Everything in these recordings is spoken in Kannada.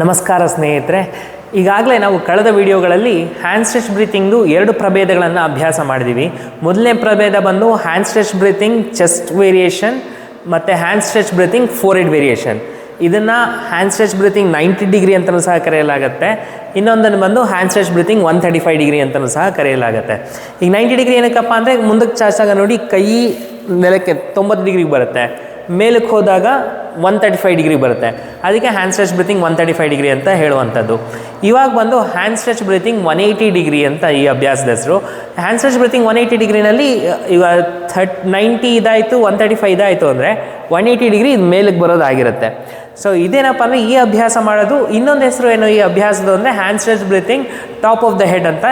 ನಮಸ್ಕಾರ ಸ್ನೇಹಿತರೆ. ಈಗಾಗಲೇ ನಾವು ಕಳೆದ ವಿಡಿಯೋಗಳಲ್ಲಿ ಹ್ಯಾಂಡ್ ಸ್ಟ್ರೆಚ್ ಬ್ರೀತಿಂಗ್ದು ಎರಡು ಪ್ರಭೇದಗಳನ್ನು ಅಭ್ಯಾಸ ಮಾಡಿದ್ದೀವಿ ಮೊದಲನೇ ಪ್ರಭೇದ ಬಂದು hand stretch breathing chest variation ಮತ್ತು hand stretch breathing forehead variation ಇದನ್ನು hand stretch breathing ninety degree ಅಂತಲೂ ಸಹ ಕರೆಯಲಾಗುತ್ತೆ. ಇನ್ನೊಂದನ್ನು ಬಂದು hand stretch breathing one thirty five degree ಅಂತಲೂ ಸಹ ಕರೆಯಲಾಗುತ್ತೆ. ಈಗ ನೈಂಟಿ ಡಿಗ್ರಿ ಏನಕ್ಕಪ್ಪ ಅಂದರೆ ಮುಂದಕ್ಕೆ ಚಾಚಾಗ ನೋಡಿ ಕೈ ನೆಲಕ್ಕೆ ತೊಂಬತ್ತು ಡಿಗ್ರಿಗೆ ಬರುತ್ತೆ. ಮೇಲಕ್ಕೆ ಹೋದಾಗ ಒನ್ ತರ್ಟಿ ಫೈವ್ ಡಿಗ್ರಿ ಬರುತ್ತೆ. ಅದಕ್ಕೆ hand stretch breathing one thirty five degree ಅಂತ ಹೇಳುವಂಥದ್ದು. ಇವಾಗ ಬಂದು hand stretch breathing one eighty degree ಅಂತ ಈ ಅಭ್ಯಾಸದ ಹೆಸರು. Hand stretch breathing one eighty ಡಿಗ್ರಿನಲ್ಲಿ ಈಗ ಥರ್ಟ್ ನೈಂಟಿ ಇದಾಯಿತು ಒನ್ ತರ್ಟಿ ಫೈವ್ ಇದಾಯಿತು ಅಂದರೆ ಒನ್ ಏಯ್ಟಿ ಡಿಗ್ರಿ ಇದು ಮೇಲಕ್ಕೆ ಬರೋದಾಗಿರುತ್ತೆ. ಸೊ ಇದೇನಪ್ಪ ಅಂದರೆ ಈ ಅಭ್ಯಾಸ ಮಾಡೋದು. ಇನ್ನೊಂದು ಹೆಸರು ಏನು ಈ ಅಭ್ಯಾಸದ ಅಂದರೆ hand stretch breathing top of the head ಅಂತ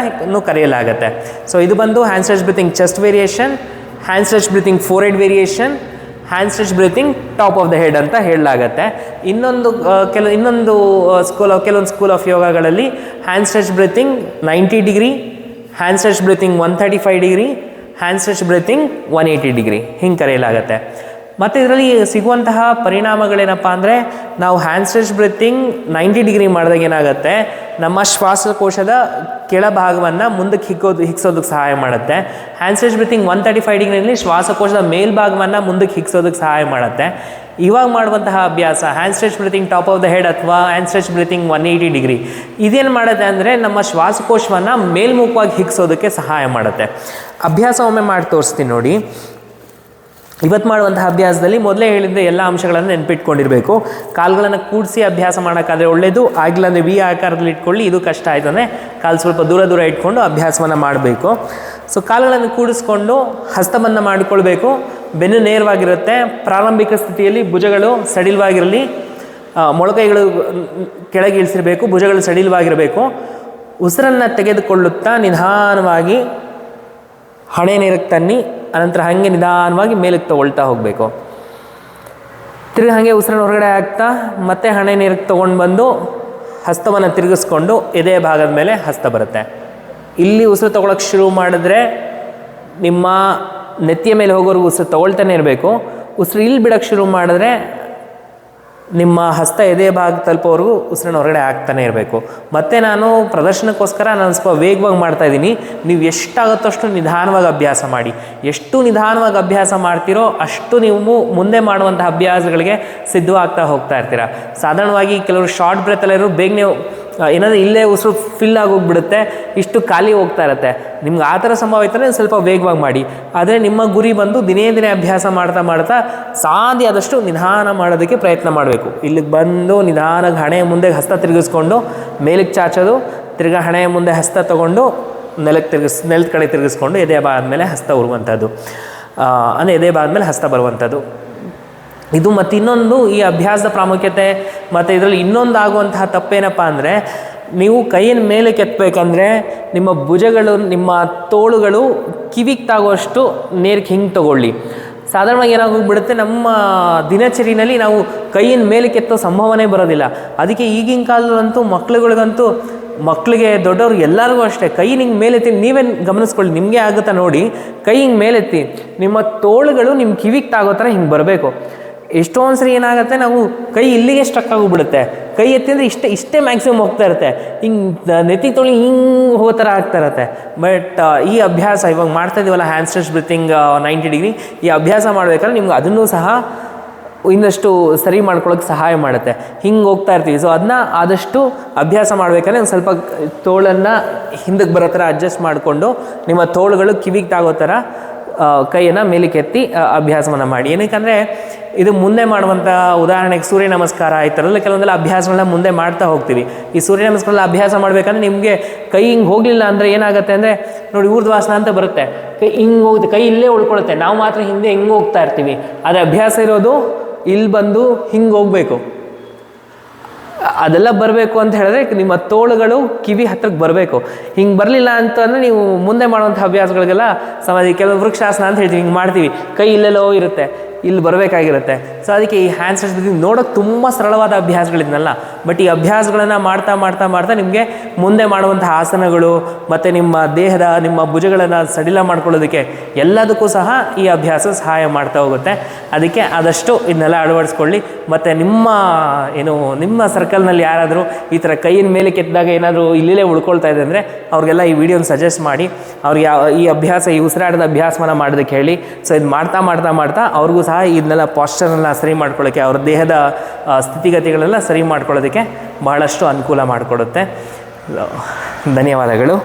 ಕರೆಯಲಾಗುತ್ತೆ. ಸೊ ಇದು ಬಂದು hand stretch breathing chest variation hand stretch breathing forehead variation hand stretch breathing top of the head ಅಂತ ಹೇಳಲಾಗತ್ತೆ. ಇನ್ನೊಂದು ಕೆಲವು ಇನ್ನೊಂದು ಸ್ಕೂಲ್ ಕೆಲವೊಂದು school of ಯೋಗಗಳಲ್ಲಿ hand stretch breathing ninety degree hand stretch breathing one thirty five degree hand stretch breathing one eighty degree ಹಿಂಗೆ ಕರೆಯಲಾಗತ್ತೆ. ಮತ್ತು ಇದರಲ್ಲಿ ಸಿಗುವಂತಹ ಪರಿಣಾಮಗಳೇನಪ್ಪ ಅಂದರೆ ನಾವು hand stretch breathing ninety degree ಮಾಡಿದಾಗ ಏನಾಗುತ್ತೆ? ನಮ್ಮ ಶ್ವಾಸಕೋಶದ ಕೆಳಭಾಗವನ್ನು ಮುಂದಕ್ಕೆ ಹಿಕ್ಕೋದು ಹಿಗ್ಸೋದಕ್ಕೆ ಸಹಾಯ ಮಾಡುತ್ತೆ. Stretch breathing one thirty five ಡಿಗ್ರಿನಲ್ಲಿ ಶ್ವಾಸಕೋಶದ ಮೇಲ್ಭಾಗವನ್ನು ಮುಂದಕ್ಕೆ ಹಿಗ್ಸೋದಕ್ಕೆ ಸಹಾಯ ಮಾಡುತ್ತೆ. ಇವಾಗ ಮಾಡುವಂತಹ ಅಭ್ಯಾಸ hand stretch breathing top of the head ಅಥವಾ hand stretch breathing one eighty degree. ಇದೇನು ಮಾಡುತ್ತೆ ಅಂದರೆ ನಮ್ಮ ಶ್ವಾಸಕೋಶವನ್ನು ಮೇಲ್ಮುಖವಾಗಿ ಹಿಗ್ಸೋದಕ್ಕೆ ಸಹಾಯ ಮಾಡುತ್ತೆ. ಅಭ್ಯಾಸ ಒಮ್ಮೆ ಮಾಡಿ ತೋರಿಸ್ತೀನಿ ನೋಡಿ. ಇವತ್ತು ಮಾಡುವಂಥ ಅಭ್ಯಾಸದಲ್ಲಿ ಮೊದಲೇ ಹೇಳಿದ್ದೆ ಎಲ್ಲ ಅಂಶಗಳನ್ನು ನೆನಪಿಟ್ಕೊಂಡಿರಬೇಕು. ಕಾಲುಗಳನ್ನು ಕೂಡಿಸಿ ಅಭ್ಯಾಸ ಮಾಡೋಕ್ಕಾದರೆ ಒಳ್ಳೆಯದು ಆಗಿಲ್ಲ ಅಂದರೆ ವಿ ಆಕಾರದಲ್ಲಿ ಇಟ್ಕೊಳ್ಳಿ, ಇದು ಕಷ್ಟ ಆಯ್ತಂದರೆ ಕಾಲು ಸ್ವಲ್ಪ ದೂರ ದೂರ ಇಟ್ಕೊಂಡು ಅಭ್ಯಾಸವನ್ನು ಮಾಡಬೇಕು. ಸೊ ಕಾಲುಗಳನ್ನು ಕೂಡಿಸ್ಕೊಂಡು ಹಸ್ತವನ್ನು ಮಾಡಿಕೊಳ್ಬೇಕು. ಬೆನ್ನು ನೇರವಾಗಿರುತ್ತೆ. ಪ್ರಾರಂಭಿಕ ಸ್ಥಿತಿಯಲ್ಲಿ ಭುಜಗಳು ಸಡಿಲವಾಗಿರಲಿ. ಮೊಳಕೈಗಳು ಕೆಳಗೆ ಇಳಿಸಿರಬೇಕು, ಭುಜಗಳು ಸಡಿಲವಾಗಿರಬೇಕು. ಉಸಿರನ್ನು ತೆಗೆದುಕೊಳ್ಳುತ್ತಾ ನಿಧಾನವಾಗಿ ಹಣೆ ನೀರಕ್ಕೆ ತನ್ನಿ. ಅನಂತರ ಹಾಗೆ ನಿಧಾನವಾಗಿ ಮೇಲಕ್ಕೆ ತಗೊಳ್ತಾ ಹೋಗಬೇಕು. ತಿರುಗಿ ಹಾಗೆ ಉಸಿರನ್ನು ಹೊರಗಡೆ ಹಾಕ್ತಾ ಮತ್ತೆ ಹಣೆ ನೀರಿಗೆ ತೊಗೊಂಡು ಬಂದು ಹಸ್ತವನ್ನು ತಿರುಗಿಸ್ಕೊಂಡು ಎದೆ ಭಾಗದ ಮೇಲೆ ಹಸ್ತ ಬರುತ್ತೆ. ಇಲ್ಲಿ ಉಸಿರು ತೊಗೊಳಕ್ಕೆ ಶುರು ಮಾಡಿದ್ರೆ ನಿಮ್ಮ ನೆತ್ತಿಯ ಮೇಲೆ ಹೋಗೋರ್ಗು ಉಸಿರು ತೊಗೊಳ್ತಾನೆ ಇರಬೇಕು. ಉಸಿರು ಇಲ್ಲಿ ಬಿಡೋಕ್ಕೆ ಶುರು ಮಾಡಿದ್ರೆ ನಿಮ್ಮ ಹಸ್ತ ಎದೆ ಭಾಗ ತಲುಪೋವರೆಗೂ ಉಸಿರನ್ನ ಹೊರಗಡೆ ಆಗ್ತಾನೆ ಇರಬೇಕು. ಮತ್ತು ನಾನು ಪ್ರದರ್ಶನಕ್ಕೋಸ್ಕರ ನಾನು ಸ್ವಲ್ಪ ವೇಗವಾಗಿ ಮಾಡ್ತಾ ಇದ್ದೀನಿ. ನೀವು ಎಷ್ಟಾಗುತ್ತೋ ಅಷ್ಟು ನಿಧಾನವಾಗಿ ಅಭ್ಯಾಸ ಮಾಡಿ. ಎಷ್ಟು ನಿಧಾನವಾಗಿ ಅಭ್ಯಾಸ ಮಾಡ್ತೀರೋ ಅಷ್ಟು ನೀವು ಮುಂದೆ ಮಾಡುವಂಥ ಅಭ್ಯಾಸಗಳಿಗೆ ಸಿದ್ಧವಾಗ್ತಾ ಹೋಗ್ತಾ ಇರ್ತೀರ. ಸಾಧಾರಣವಾಗಿ ಕೆಲವರು ಶಾರ್ಟ್ ಬ್ರೆತಲ್ಲಿರೋ ಬೇಗನೆ ಏನಾದರೂ ಇಲ್ಲೇ ಉಸಿರು ಫಿಲ್ ಆಗೋಗ್ಬಿಡುತ್ತೆ, ಇಷ್ಟು ಖಾಲಿ ಹೋಗ್ತಾ ಇರುತ್ತೆ. ನಿಮ್ಗೆ ಆ ಥರ ಸಂಭವ ಸ್ವಲ್ಪ ವೇಗವಾಗಿ ಮಾಡಿ. ಆದರೆ ನಿಮ್ಮ ಗುರಿ ಬಂದು ದಿನೇ ದಿನೇ ಅಭ್ಯಾಸ ಮಾಡ್ತಾ ಮಾಡ್ತಾ ಸಾಧ್ಯ ಆದಷ್ಟು ನಿಧಾನ ಮಾಡೋದಕ್ಕೆ ಪ್ರಯತ್ನ ಮಾಡಬೇಕು. ಇಲ್ಲಿಗೆ ಬಂದು ನಿಧಾನಕ್ಕೆ ಹಣೆಯ ಮುಂದೆ ಹಸ್ತ ತಿರುಗಿಸ್ಕೊಂಡು, ಮೇಲಕ್ಕೆ ಚಾಚೋದು, ತಿರ್ಗಾ ಹಣೆಯ ಮುಂದೆ ಹಸ್ತ ತೊಗೊಂಡು ನೆಲಕ್ಕೆ ತಿರುಗಿಸ್, ನೆಲದ ಕಡೆ ತಿರುಗಿಸ್ಕೊಂಡು ಎದೆ ಬಾದ ಮೇಲೆ ಹಸ್ತ ಉರುವಂಥದ್ದು. ಅಂದರೆ ಎದೆ ಬಾದ ಮೇಲೆ ಹಸ್ತ ಬರುವಂಥದ್ದು. ಇದು ಮತ್ತು ಇನ್ನೊಂದು ಈ ಅಭ್ಯಾಸದ ಪ್ರಾಮುಖ್ಯತೆ, ಮತ್ತು ಇದರಲ್ಲಿ ಇನ್ನೊಂದು ಆಗುವಂತಹ ತಪ್ಪೇನಪ್ಪ ಅಂದರೆ, ನೀವು ಕೈಯನ್ನು ಮೇಲೆ ಕೆತ್ತಬೇಕಂದ್ರೆ ನಿಮ್ಮ ಭುಜಗಳು, ನಿಮ್ಮ ತೋಳುಗಳು ಕಿವಿಗೆ ತಾಗುವಷ್ಟು ನೇರಿಗೆ ಹಿಂಗೆ ತಗೊಳ್ಳಿ. ಸಾಧಾರಣವಾಗಿ ಏನಾಗೋಗ್ಬಿಡುತ್ತೆ ನಮ್ಮ ದಿನಚರಿನಲ್ಲಿ ನಾವು ಕೈಯಿನ ಮೇಲೆ ಕೆತ್ತೋ ಸಂಭವನೇ ಬರೋದಿಲ್ಲ. ಅದಕ್ಕೆ ಈಗಿನ ಕಾಲದಲ್ಲಂತೂ ಮಕ್ಳುಗಳಿಗಂತೂ ಮಕ್ಕಳಿಗೆ ದೊಡ್ಡವ್ರು ಎಲ್ಲರಿಗೂ ಅಷ್ಟೇ, ಕೈ ನಿಂಗೆ ಮೇಲೆತ್ತಿ ನೀವೇನು ಗಮನಿಸ್ಕೊಳ್ಳಿ, ನಿಮಗೆ ಆಗುತ್ತಾ ನೋಡಿ, ಕೈ ಹಿಂಗೆ ಮೇಲೆತ್ತಿ ನಿಮ್ಮ ತೋಳುಗಳು ನಿಮ್ಮ ಕಿವಿಗೆ ತಾಗೋ ಥರ ಹಿಂಗೆ ಬರಬೇಕು. ಎಷ್ಟೊಂದು ಸರಿ ಏನಾಗುತ್ತೆ, ನಾವು ಕೈ ಇಲ್ಲಿಗೆ ಸ್ಟ್ರಕ್ ಆಗಿಬಿಡುತ್ತೆ. ಕೈ ಎತ್ತಿ ಅಂದರೆ ಇಷ್ಟೇ ಇಷ್ಟೇ ಮ್ಯಾಕ್ಸಿಮಮ್ ಹೋಗ್ತಾ ಇರುತ್ತೆ. ಹಿಂಗೆ ನೆತ್ತಿ ತೊಳಿ ಹಿಂಗೆ ಹೋಗೋ ಥರ ಆಗ್ತಾ ಇರುತ್ತೆ. ಬಟ್ ಈ ಅಭ್ಯಾಸ ಇವಾಗ ಮಾಡ್ತಾ ಇದೀವಲ್ಲ hand stretch breathing ninety degree ಈ ಅಭ್ಯಾಸ ಮಾಡಬೇಕಾದ್ರೆ ನಿಮ್ಗೆ ಅದನ್ನು ಸಹ ಇನ್ನಷ್ಟು ಸರಿ ಮಾಡ್ಕೊಳ್ಳೋಕೆ ಸಹಾಯ ಮಾಡುತ್ತೆ. ಹಿಂಗೆ ಹೋಗ್ತಾ ಇರ್ತೀವಿ. ಸೊ ಅದನ್ನ ಆದಷ್ಟು ಅಭ್ಯಾಸ ಮಾಡಬೇಕಾದ್ರೆ ಒಂದು ಸ್ವಲ್ಪ ತೋಳನ್ನು ಹಿಂದಕ್ಕೆ ಬರೋ ಥರ ಅಡ್ಜಸ್ಟ್ ಮಾಡಿಕೊಂಡು ನಿಮ್ಮ ತೋಳುಗಳು ಕಿವಿಗೆ ತಾಗೋ ಥರ ಕೈಯನ್ನು ಮೇಲಕ್ಕೆ ಎತ್ತಿ ಅಭ್ಯಾಸವನ್ನು ಮಾಡಿ. ಏನಕ್ಕಂದರೆ ಇದು ಮುಂದೆ ಮಾಡುವಂಥ ಉದಾಹರಣೆಗೆ ಸೂರ್ಯ ನಮಸ್ಕಾರ ಈ ಥರದಲ್ಲ ಕೆಲವೊಂದೆಲ್ಲ ಅಭ್ಯಾಸಗಳನ್ನ ಮುಂದೆ ಮಾಡ್ತಾ ಹೋಗ್ತೀವಿ. ಈ ಸೂರ್ಯ ನಮಸ್ಕಾರ ಅಭ್ಯಾಸ ಮಾಡಬೇಕಂದ್ರೆ ನಿಮಗೆ ಕೈ ಹಿಂಗೆ ಹೋಗಲಿಲ್ಲ ಅಂದರೆ ಏನಾಗುತ್ತೆ ಅಂದರೆ, ನೋಡಿ ಊರ್ಧ್ವಾಸನ ಅಂತ ಬರುತ್ತೆ. ಕೈ ಹಿಂಗೆ ಹೋಗುತ್ತೆ, ಕೈ ಇಲ್ಲೇ ಉಳ್ಕೊಳುತ್ತೆ. ನಾವು ಮಾತ್ರ ಹಿಂದೆ ಹಿಂಗೆ ಹೋಗ್ತಾ ಇರ್ತೀವಿ. ಆದರೆ ಅಭ್ಯಾಸ ಇರೋದು, ಇಲ್ಲಿ ಬಂದು ಹಿಂಗೆ ಹೋಗಬೇಕು. ಅದೆಲ್ಲ ಬರಬೇಕು ಅಂತ ಹೇಳಿದ್ರೆ ನಿಮ್ಮ ತೋಳುಗಳು ಕಿವಿ ಹತ್ರಕ್ಕೆ ಬರಬೇಕು. ಹಿಂಗೆ ಬರಲಿಲ್ಲ ಅಂತಂದರೆ ನೀವು ಮುಂದೆ ಮಾಡುವಂಥ ಅಭ್ಯಾಸಗಳಿಗೆಲ್ಲ ಸಮಾಧಿ, ಕೆಲವು ವೃಕ್ಷಾಸನ ಅಂತ ಹೇಳ್ತೀವಿ, ಹಿಂಗೆ ಮಾಡ್ತೀವಿ. ಕೈ ಇಲ್ಲೆಲ್ಲೋ ಇರುತ್ತೆ. ಇಲ್ಲಿ ಬರಬೇಕಾಗಿರುತ್ತೆ. ಸೊ ಅದಕ್ಕೆ ಈ ಹ್ಯಾಂಡ್ ಸ್ಟ್ರೆಚ್ ಬ್ರೀತಿಂಗ್ ನೋಡೋಕ್ಕೆ ತುಂಬ ಸರಳವಾದ ಅಭ್ಯಾಸಗಳಿದ್ನಲ್ಲ. ಬಟ್ ಈ ಅಭ್ಯಾಸಗಳನ್ನು ಮಾಡ್ತಾ ಮಾಡ್ತಾ ಮಾಡ್ತಾ ನಿಮಗೆ ಮುಂದೆ ಮಾಡುವಂಥ ಆಸನಗಳು ಮತ್ತು ನಿಮ್ಮ ದೇಹದ, ನಿಮ್ಮ ಭುಜಗಳನ್ನು ಸಡಿಲ ಮಾಡ್ಕೊಳ್ಳೋದಕ್ಕೆ ಎಲ್ಲದಕ್ಕೂ ಸಹ ಈ ಅಭ್ಯಾಸ ಸಹಾಯ ಮಾಡ್ತಾ ಹೋಗುತ್ತೆ. ಅದಕ್ಕೆ ಆದಷ್ಟು ಇದನ್ನೆಲ್ಲ ಅಳವಡಿಸ್ಕೊಳ್ಳಿ. ಮತ್ತು ನಿಮ್ಮ, ಏನು, ನಿಮ್ಮ ಸರ್ಕಲ್ನಲ್ಲಿ ಯಾರಾದರೂ ಈ ಥರ ಕೈಯಿನ ಮೇಲೆ ಕೆತ್ತಿದಾಗ ಏನಾದರೂ ಇಲ್ಲಿಲೇ ಉಳ್ಕೊಳ್ತಾ ಇದೆ ಅಂದರೆ ಅವ್ರಿಗೆಲ್ಲ ಈ ವಿಡಿಯೋನ ಸಜೆಸ್ಟ್ ಮಾಡಿ. ಅವ್ರಿಗೆ ಈ ಅಭ್ಯಾಸ, ಈ ಉಸಿರಾಟದ ಅಭ್ಯಾಸವನ್ನು ಮಾಡೋದಕ್ಕೆ ಹೇಳಿ. ಸೊ ಇದು ಮಾಡ್ತಾ ಮಾಡ್ತಾ ಮಾಡ್ತಾ ಅವ್ರಿಗೂ ಸಹ ಇದನ್ನೆಲ್ಲ ಪಾಶ್ಚರ್ನೆಲ್ಲ ಸರಿ ಮಾಡ್ಕೊಳ್ಳೋಕ್ಕೆ ಅವ್ರ ದೇಹದ ಸ್ಥಿತಿಗತಿಗಳೆಲ್ಲ ಸರಿ ಮಾಡ್ಕೊಳ್ಳೋದಕ್ಕೆ ಬಹಳಷ್ಟು ಅನುಕೂಲ ಮಾಡಿಕೊಡುತ್ತೆ. ಧನ್ಯವಾದಗಳು.